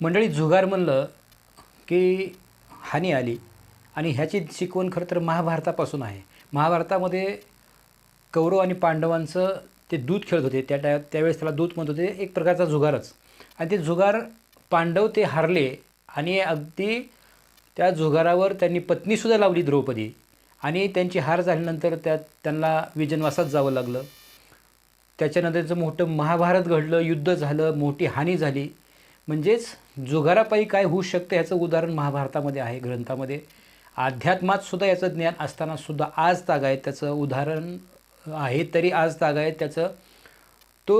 मंडळी जुगार म्हणलं की हानी आली आणि ह्याची शिकवण खरं तर महाभारतापासून आहे. महाभारतामध्ये कौरव आणि पांडवांचं ते दूध खेळत होते. त्या त्या त्यावेळेस त्याला दूध म्हणत होते एक प्रकारचा जुगारच. आणि ते जुगार पांडव ते हारले आणि अगदी त्या जुगारावर त्यांनी पत्नीसुद्धा लावली द्रौपदी. आणि त्यांची हार झाल्यानंतर त्यात त्यांना विजनवासात जावं लागलं. त्याच्यानंतर मोठं महाभारत घडलं युद्ध झालं मोठी हानी झाली. म्हणजेच जुगारापायी काय होऊ शकतं याचं उदाहरण महाभारतामध्ये आहे ग्रंथामध्ये. अध्यात्मात सुद्धा याचं ज्ञान असताना सुद्धा आज तागायत त्याचं उदाहरण आहे तरी आज तागायत त्याचं तो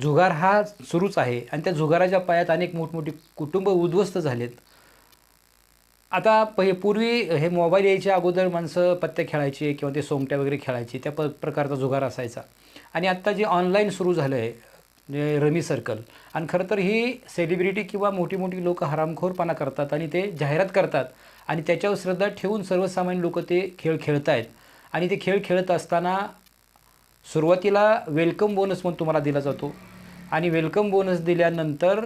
जुगार हा सुरूच आहे. आणि त्या जुगाराच्या पायात अनेक मोठमोठी कुटुंब उद्ध्वस्त झालेत. आता पहि पूर्वी हे मोबाईल यायच्या अगोदर माणसं पत्ते खेळायचे किंवा ते सोंगट्या वगैरे खेळायचे त्या प प्रकारचा जुगार असायचा. आणि आत्ता जे ऑनलाईन सुरू झालं आहे म्हणजे रमी सर्कल आणि खरं तर ही सेलिब्रिटी किंवा मोठी मोठी लोक हरामखोरपणा करतात आणि ते जाहिरात करतात आणि त्याच्यावर श्रद्धा ठेवून सर्वसामान्य लोक ते खेळ खेळत आहेत आणि ते खेळ खेळत असताना सुरुवातीला वेलकम बोनस म्हणून तुम्हाला दिला जातो. आणि वेलकम बोनस दिल्यानंतर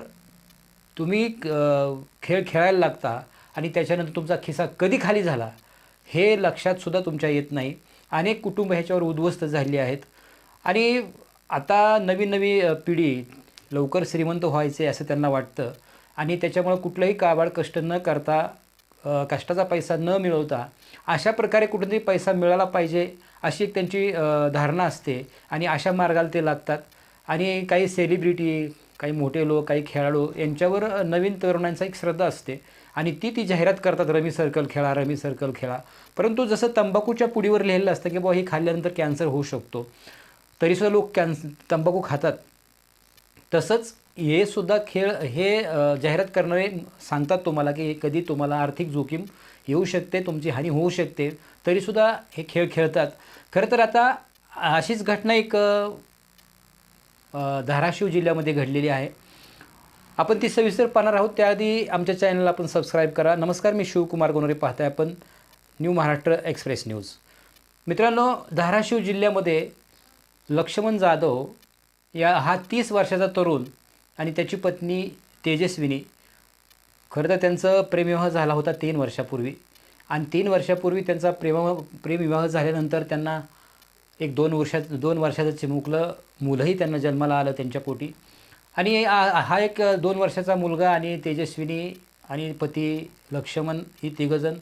तुम्ही खेळ खेळायला लागता आणि त्याच्यानंतर तुमचा खिसा कधी खाली झाला हे लक्षातसुद्धा तुमच्या येत नाही. अनेक कुटुंब ह्याच्यावर उद्ध्वस्त झालेली आहेत. आणि आता नवीन नवी पिढी लवकर श्रीमंत व्हायचे असं त्यांना वाटतं. आणि त्याच्यामुळं कुठलंही काबाड कष्ट न करता कष्टाचा पैसा न मिळवता अशा प्रकारे कुठेतरी पैसा मिळाला पाहिजे अशी एक त्यांची धारणा असते आणि अशा मार्गाला ते लागतात. आणि काही सेलिब्रिटी काही मोठे लोक काही खेळाडू यांच्यावर नवीन तरुणांचा एक श्रद्धा असते. आणि ती ती जाहिरात करतात रमी सर्कल खेळा रमी सर्कल खेळा. परंतु जसं तंबाखूच्या पुडीवर लिहिलेलं असतं की बाबा हे खाल्ल्यानंतर कॅन्सर होऊ शकतो. तरीसुद्धा लोक कॅन्स तंबाखू खातात. तसंच हे सुद्धा खेळ हे जाहिरात करणारे सांगतात तुम्हाला की कधी तुम्हाला आर्थिक जोखीम येऊ शकते तुमची हानी होऊ शकते तरीसुद्धा हे खेळ खेळतात. खरं तर आता अशीच घटना एक धाराशिव जिल्ह्यामध्ये घडलेली आहे. आपण ती सविस्तर पाहणार आहोत. त्याआधी आमच्या चॅनलला आपण सबस्क्राईब करा. नमस्कार मी शिवकुमार गोनोरे पाहताय आपण न्यू महाराष्ट्र एक्सप्रेस न्यूज. मित्रांनो धाराशिव जिल्ह्यामध्ये लक्ष्मण जाधव या हा तीस वर्षाचा तरुण आणि त्याची पत्नी तेजस्विनी. खरं तर त्यांचं प्रेमविवाह झाला होता तीन वर्षापूर्वी. आणि तीन वर्षापूर्वी त्यांचा प्रेम प्रेमविवाह झाल्यानंतर त्यांना एक दोन वर्षात दोन वर्षाचं चिमुकलं मुलंही त्यांना जन्माला आलं त्यांच्या पोटी. आणि हा एक दोन वर्षाचा मुलगा आणि तेजस्विनी आणि पती लक्ष्मण ही तिघंजण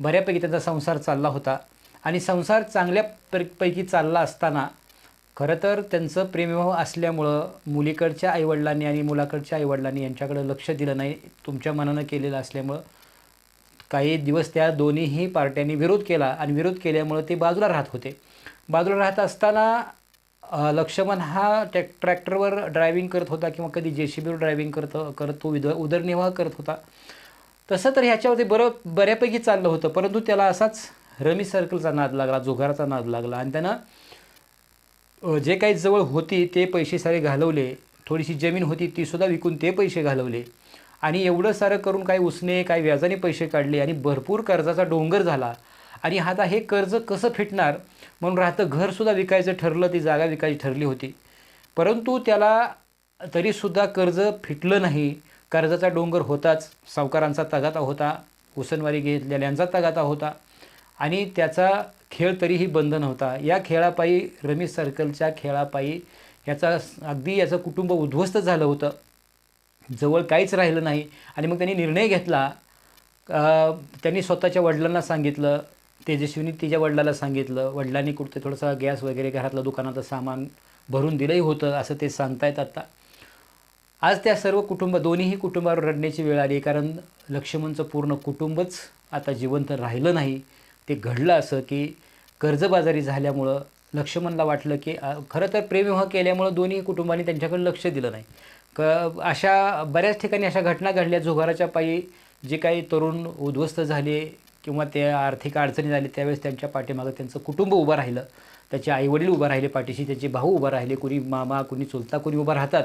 बऱ्यापैकी त्यांचा संसार चालला होता. आणि संसार चांगल्या पैकी चालला असताना खरं तर त्यांचं प्रेमविवाह असल्यामुळं मुलीकडच्या आईवडिलांनी आणि मुलाकडच्या आईवडिलांनी यांच्याकडे लक्ष दिलं नाही तुमच्या मनानं केलेलं असल्यामुळं काही दिवस त्या दोन्हीही पार्ट्यांनी विरोध केला आणि विरोध केल्यामुळं ते बाजूला राहत होते. बाजूला राहत असताना लक्ष्मण हा टॅक ट्रॅक्टरवर ड्रायव्हिंग करत होता किंवा कधी जे सी बीवर ड्रायव्हिंग करत करत तो विद उदरनिर्वाह करत होता. तसं तर ह्याच्यावरती बरं बऱ्यापैकी चाललं होतं परंतु त्याला असाच रमी सर्कलचा नाद लागला जुगाराचा नाद लागला आणि त्यानं जे काही जवळ होती ते पैसे सारे घालवले. थोडीशी जमीन होती तीसुद्धा विकून ते पैसे घालवले. आणि एवढं सारं करून काही उसने काही व्याजाने पैसे काढले आणि भरपूर कर्जाचा डोंगर झाला. आणि आता हे कर्ज कसं फिटणार? म्हणून राहतं घरसुद्धा विकायचं ठरलं ती जागा विकायची ठरली होती. परंतु त्याला तरीसुद्धा कर्ज फिटलं नाही. कर्जाचा डोंगर होताच. सावकारांचा तगाता होता. उसनवारी घेतलेल्यांचा तगाता होता. आणि त्याचा खेळ तरीही बंद नव्हता. या खेळापायी रमी सर्कलच्या खेळापायी याचा अगदी याचं कुटुंब उद्ध्वस्त झालं होतं. जवळ काहीच राहिलं नाही. आणि मग त्यांनी निर्णय घेतला. त्यांनी स्वतःच्या वडिलांना सांगितलं. तेजस्वीनी तिच्या वडिलाला सांगितलं. वडिलांनी कुठे थोडंसं गॅस वगैरे घरातलं दुकानाचं सामान भरून दिलंही होतं असं ते सांगतायत आत्ता आज त्या सर्व कुटुंब दोन्हीही कुटुंबावर रडण्याची वेळ आली कारण लक्ष्मणचं पूर्ण कुटुंबच आता जिवंत राहिलं नाही. ते घडलं असं की कर्जबाजारी झाल्यामुळं लक्ष्मणला वाटलं की खरं तर प्रेमविवाह केल्यामुळं दोन्ही कुटुंबांनी त्यांच्याकडे लक्ष दिलं नाही. क अशा बऱ्याच ठिकाणी अशा घटना घडल्या. जुगाराच्या पायी जे काही तरुण उद्ध्वस्त झाले किंवा ते आर्थिक अडचणी झाली त्यावेळेस त्यांच्या पाठीमागं त्यांचं कुटुंब उभं राहिलं. त्याचे आईवडील उभं राहिले पाठीशी त्याचे भाऊ उभं राहिले कुणी मामा कुणी चुलता कुणी उभं राहतात.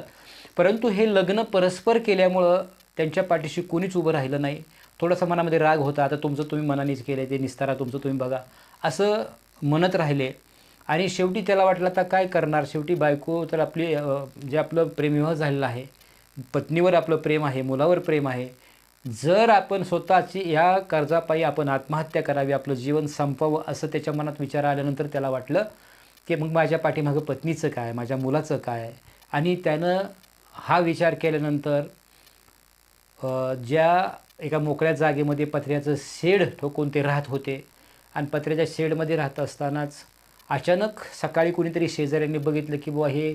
परंतु हे लग्न परस्पर केल्यामुळं त्यांच्या पाठीशी कोणीच उभं राहिलं नाही. थोडासा मनामध्ये राग होता आता तुमचं तुम्ही मनानेच केलं ते निस्तारा तुमचं तुम्ही बघा. असं म्हणत राहिले. आणि शेवटी त्याला वाटलं आता काय करणार? शेवटी बायको तर आपली जे आपलं प्रेमविवाह झालेलं आहे पत्नीवर आपलं प्रेम आहे मुलावर प्रेम आहे. जर आपण स्वतःची या कर्जापायी आपण आत्महत्या करावी आपलं जीवन संपवावं असं त्याच्या मनात विचार आल्यानंतर त्याला वाटलं की मग माझ्या पाठीमागं पत्नीचं काय माझ्या मुलाचं काय? आणि त्यानं हा विचार केल्यानंतर ज्या एका मोकळ्या जागेमध्ये पत्र्याचं शेड ठोकून ते राहत होते. आणि पत्र्याच्या शेडमध्ये राहत असतानाच अचानक सकाळी कोणीतरी शेजाऱ्यांनी बघितलं की बुवा हे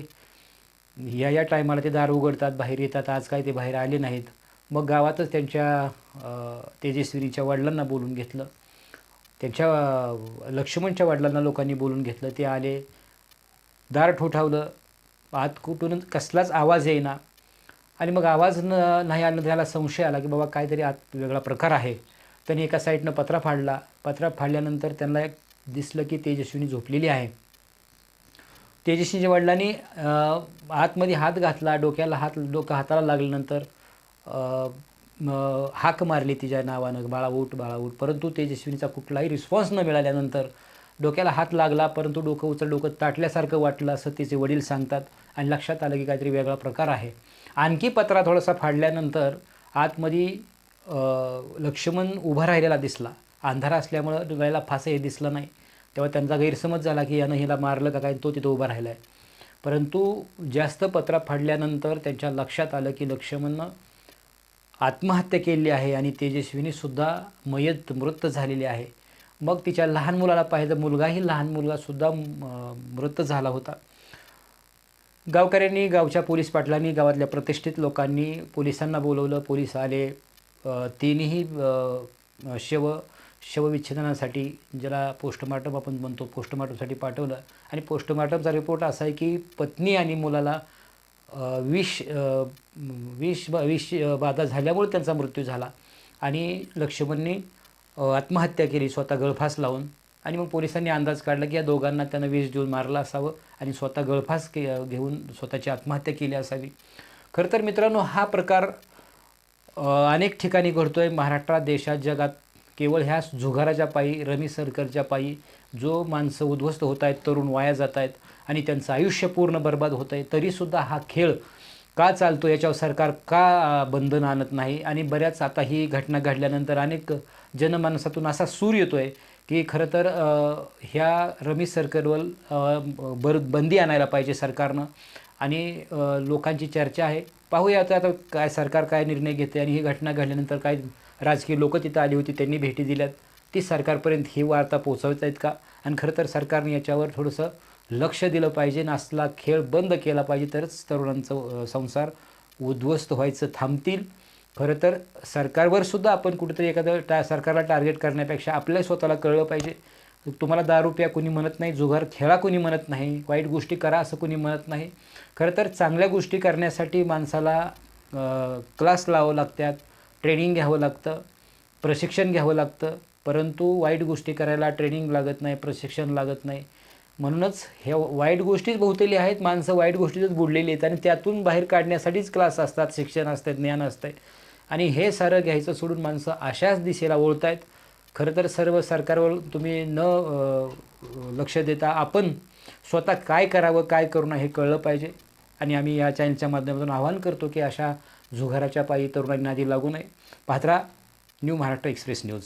या या टायमाला ते दार उघडतात बाहेर येतात आज काय ते बाहेर आले नाहीत. मग गावातच त्यांच्या तेजस्विनीच्या वडिलांना बोलून घेतलं. त्यांच्या लक्ष्मणच्या वडिलांना लोकांनी बोलून घेतलं. ते आले दार ठोठावलं. आत कुठून कसलाच आवाज येईना. आणि मग आवाज न नाही आला त्याला संशय आला की बाबा काहीतरी आत वेगळा प्रकार आहे. त्यांनी एका साईडनं पत्रा फाडला. पत्रा फाडल्यानंतर त्यांना एक दिसलं की तेजस्विनी झोपलेली आहे. तेजस्वीच्या वडिलांनी आतमध्ये हात घातला डोक्याला हात डोकं हाताला लागल्यानंतर हाक मारली तिच्या नावानं बाळा उठ बाळा उठ. परंतु तेजस्विनीचा कुठलाही रिस्पॉन्स न मिळाल्यानंतर डोक्याला हात लागला परंतु डोकं उचल डोकं ताटल्यासारखं वाटलं असं तिचे वडील सांगतात. आणि लक्षात आलं की काहीतरी वेगळा प्रकार आहे. आणखी पत्रा थोडासा फाडल्यानंतर आतमध्ये लक्ष्मण उभा राहिलेला दिसला. अंधार असल्यामुळं डोळ्याला फासे हे दिसलं नाही. तेव्हा त्यांचा गैरसमज झाला की यानं हिला मारलं का काय तो तिथं उभा राहिला आहे परंतु जास्त पत्रा फाडल्यानंतर त्यांच्या लक्षात आलं की लक्ष्मणनं आत्महत्या केलेली आहे आणि तेजस्वीनीसुद्धा मयत मृत झालेली आहे. मग तिच्या लहान मुलाला पाहिजे मुलगाही लहान मुलगासुद्धा म- मृत झाला होता. गावकऱ्यांनी गावच्या पोलीस पाटलांनी गावातल्या प्रतिष्ठित लोकांनी पोलिसांना बोलवलं. पोलीस आले. तिन्ही शव शवविच्छेदनासाठी ज्याला पोस्टमार्टम आपण म्हणतो पोस्टमार्टमसाठी पाठवलं. आणि पोस्टमार्टमचा रिपोर्ट असा आहे की पत्नी आणि मुलाला विष विष विष बाधा झाल्यामुळे त्यांचा मृत्यू झाला. आणि लक्ष्मणने आत्महत्या केली स्वतः गळफास लावून. आणि मग पोलिसांनी अंदाज काढला की या दोघांना त्यानं वीज देऊन मारलं असावं आणि स्वतः गळफास के घेऊन स्वतःची आत्महत्या केली असावी. खरं तर मित्रांनो हा प्रकार अनेक ठिकाणी घडतो आहे महाराष्ट्रात देशात जगात. केवळ ह्या जुगाराच्या पायी रमी सरकारच्या पायी जो माणसं उद्ध्वस्त होत आहेत तरुण वाया जात आहेत आणि त्यांचं आयुष्य पूर्ण बर्बाद होत आहे तरीसुद्धा हा खेळ का चालतो याच्यावर सरकार का बंधन आणत नाही? आणि बऱ्याच आता ही घटना घडल्यानंतर अनेक जनमानसातून असा सूर येतो आहे की खरं तर ह्या रमेश सर्कलवर बर बंदी आणायला पाहिजे सरकारनं. आणि लोकांची चर्चा आहे. पाहूया आता आता काय सरकार काय निर्णय घेते आणि ही घटना घडल्यानंतर काय राजकीय लोक तिथं आली होती त्यांनी भेटी दिल्यात. ती सरकारपर्यंत ही वार्ता पोचवत आहेत का? आणि खरं तर सरकारने याच्यावर थोडंसं लक्ष दिलं पाहिजे. नासला खेळ बंद केला पाहिजे तरच तरुणांचं संसार उद्ध्वस्त व्हायचं थांबतील. खरं तर सरकारवर सुद्धा आपण कुठेतरी एखादं टा सरकारला टार्गेट करण्यापेक्षा आपल्या स्वतःला कळलं पाहिजे. तुम्हाला दारू कुणी कोणी म्हणत नाही जुगार खेळा कोणी म्हणत नाही वाईट गोष्टी करा असं कोणी म्हणत नाही. खरं तर चांगल्या गोष्टी करण्यासाठी माणसाला क्लास लावावं लागतात ट्रेनिंग घ्यावं लागतं प्रशिक्षण घ्यावं लागतं. परंतु वाईट गोष्टी करायला ट्रेनिंग लागत नाही प्रशिक्षण लागत नाही. म्हणूनच हे वाईट गोष्टीच बहुतेली आहेत माणसं वाईट गोष्टीतच बुडलेली आहेत आणि त्यातून बाहेर काढण्यासाठीच क्लास असतात शिक्षण असतं ज्ञान असतं आणि हे सारं घ्यायचं सोडून माणसं अशाच दिशेला ओळत आहेत खरं तर सर्व सरकारवर तुम्ही न लक्ष देता आपण स्वतः काय करावं काय करू नये हे कळलं पाहिजे. आणि आम्ही या चॅनलच्या माध्यमातून आवाहन करतो की अशा जुगाराच्या पायी तरुणांनी आधी लागू नये. पात्रा न्यू महाराष्ट्र एक्सप्रेस न्यूज.